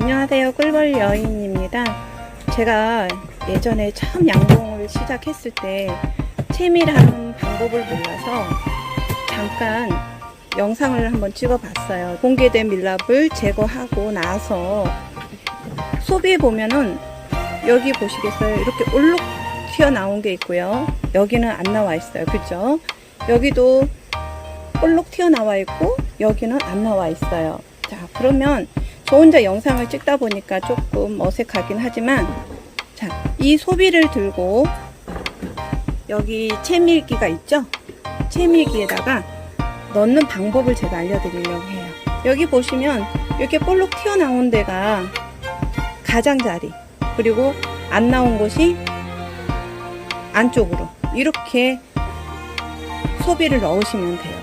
안녕하세요. 꿀벌 여인입니다. 제가 예전에 처음 양봉을 시작했을 때 채밀하는 방법을 몰라서 잠깐 영상을 한번 찍어 봤어요. 공개된 밀랍을 제거하고 나서 소비해 보면은 여기 보시겠어요? 이렇게 올록 튀어나온 게 있고요. 여기는 안 나와 있어요. 그죠? 여기도 볼록 튀어나와 있고 여기는 안 나와 있어요. 자, 그러면 저 혼자 영상을 찍다 보니까 조금 어색하긴 하지만 자, 이 소비를 들고 여기 채밀기가 있죠? 채밀기에다가 넣는 방법을 제가 알려드리려고 해요. 여기 보시면 이렇게 볼록 튀어나온 데가 가장자리 그리고 안 나온 곳이 안쪽으로 이렇게 소비를 넣으시면 돼요.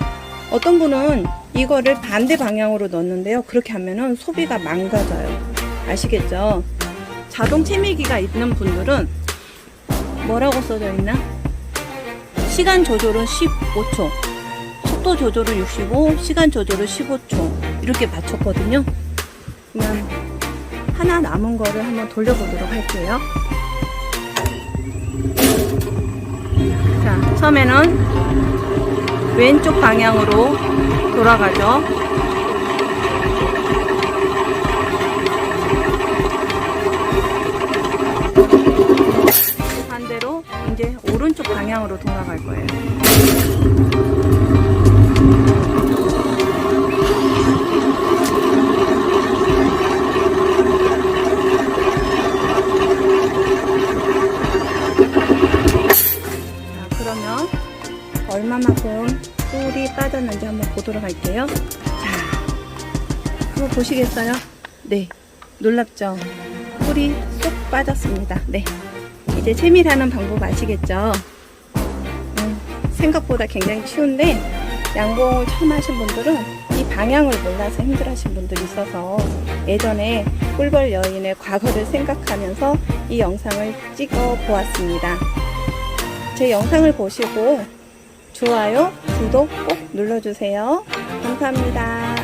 어떤 분은 이거를 반대 방향으로 넣는데요. 그렇게 하면은 소비가 망가져요. 아시겠죠? 자동 채밀기가 있는 분들은 뭐라고 써져 있나? 시간 조절은 15초, 속도 조절은 65, 시간 조절은 15초 이렇게 맞췄거든요. 그러면 하나 남은 거를 한번 돌려보도록 할게요. 자, 처음에는 왼쪽 방향으로 돌아가죠. 반대로 이제 오른쪽 방향으로 돌아갈 거예요. 자, 그러면 얼마만큼 꿀이 빠졌는지 한번 보도록 할게요. 자, 한번 보시겠어요? 네, 놀랍죠? 꿀이 쏙 빠졌습니다. 네, 이제 채밀하는 방법 아시겠죠? 음, 생각보다 굉장히 쉬운데 양봉을 처음 하신 분들은 이 방향을 몰라서 힘들어하신 분들이 있어서 예전에 꿀벌 여인의 과거를 생각하면서 이 영상을 찍어 보았습니다. 제 영상을 보시고 좋아요, 구독 꼭 눌러주세요. 감사합니다.